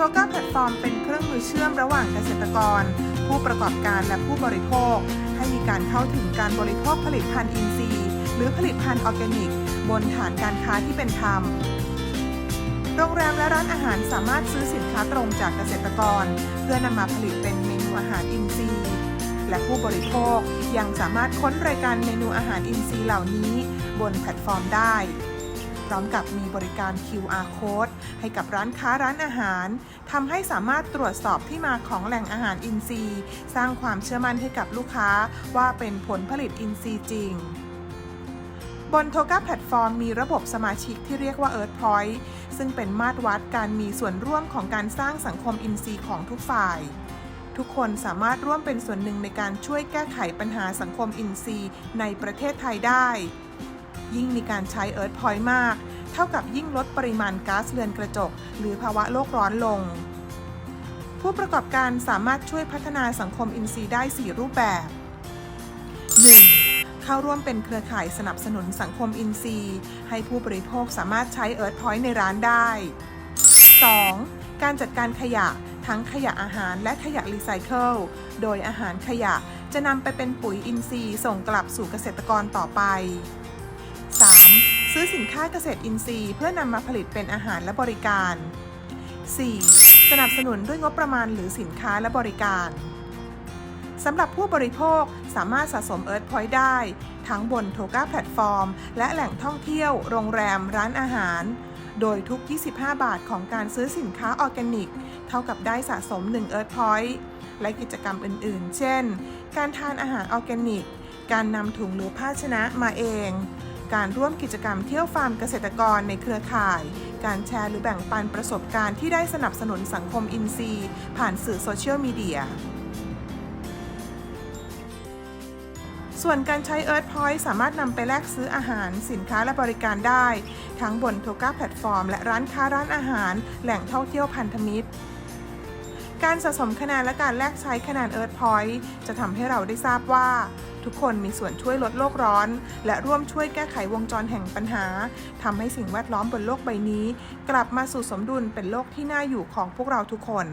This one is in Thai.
ทก้าแพลตฟอร์มเป็นเครื่องมือเชื่อมระหว่างเกษตรกร ผู้ประกอบการและผู้บริโภค ให้มีการเข้าถึงการบริโภคผลิตภัณฑ์อินทรีย์ หรือผลิตภัณฑ์ออร์แกนิก บนฐานการค้าที่เป็นธรรมโรงแรมและร้านอาหารสามารถซื้อสินค้าตรงจากเกษตรกร เพื่อนำมาผลิตเป็นเมนูอาหารอินทรีย์ และผู้บริโภคยังสามารถค้นรายการเมนูอาหารอินทรีย์เหล่านี้ บนแพลตฟอร์มได้ ร้อมกับมีบริการ QR code ให้กับร้านค้าร้านอาหารทำให้สามารถตรวจสอบที่มาของแหล่งอาหารอินทรีย์ สร้างความเชื่อมั่นให้กับลูกค้าว่าเป็นผลผลิตอินทรีย์จริงบนโทก้าแพลตฟอร์มมีระบบสมาชิกที่เรียกว่า Earth Point ซึ่งเป็นมาตรวัดการมีส่วนร่วมของการสร้างสังคมอินทรีย์ของทุกฝ่าย ทุกคนสามารถร่วมเป็นส่วนหนึ่งในการช่วยแก้ไขปัญหาสังคมอินทรีย์ในประเทศไทยได้ ยิ่งมีการใช้ Earth Point มาก เท่ากับยิ่งลดปริมาณก๊าซเรือนกระจก หรือภาวะโลกร้อนลง ผู้ประกอบการสามารถช่วยพัฒนาสังคมอินทรีย์ได้ 4 รูปแบบ 1. เข้าร่วมเป็นเครือข่ายสนับสนุนสังคมอินทรีย์ ให้ผู้บริโภคสามารถใช้ Earth Point ในร้านได้ 2. การจัดการขยะทั้งขยะอาหารและขยะรีไซเคิล โดยอาหารขยะจะนำไปเป็นปุ๋ยอินทรีย์ส่งกลับสู่เกษตรกรต่อไป 3. ซื้อสินค้าเกษตรอินทรีย์ เพื่อนำมาผลิตเป็นอาหารและบริการ 4. สนับสนุนด้วยงบประมาณหรือสินค้าและบริการ สำหรับผู้บริโภคสามารถสะสม Earth Point ได้ ทั้งบนโทก้าแพลตฟอร์ม และแหล่งท่องเที่ยว โรงแรม ร้านอาหาร โดยทุก 25 บาทของการซื้อสินค้าออร์แกนิก เท่ากับได้สะสม1 Earth Point และกิจกรรมอื่น ๆ เช่น การทานอาหารออร์แกนิก การนำถุงหรือภาชนะมาเอง การร่วมกิจกรรมเที่ยวฟาร์มเกษตรกรในเครือข่าย การแชร์หรือแบ่งปันประสบการณ์ที่ได้สนับสนุนสังคมอินทรีย์ ผ่านสื่อโซเชียลมีเดียส่วนการใช้ Earth Point สามารถนำไปแลกซื้ออาหาร สินค้าและบริการได้ ทั้งบนโทก้าแพลตฟอร์ม และร้านค้าร้านอาหาร แหล่งท่องเที่ยวพันธมิตร การสะสมคะแนนและการแลกใช้คะแนน Earth Point จะทำให้เราได้ทราบว่า ทุกคนมีส่วนช่วยลดโลกร้อน และร่วมช่วยแก้ไขวงจรแห่งปัญหาทำให้สิ่งแวดล้อมบนโลกใบนี้ กลับมาสู่สมดุลเป็นโลกที่น่าอยู่ของพวกเราทุกคน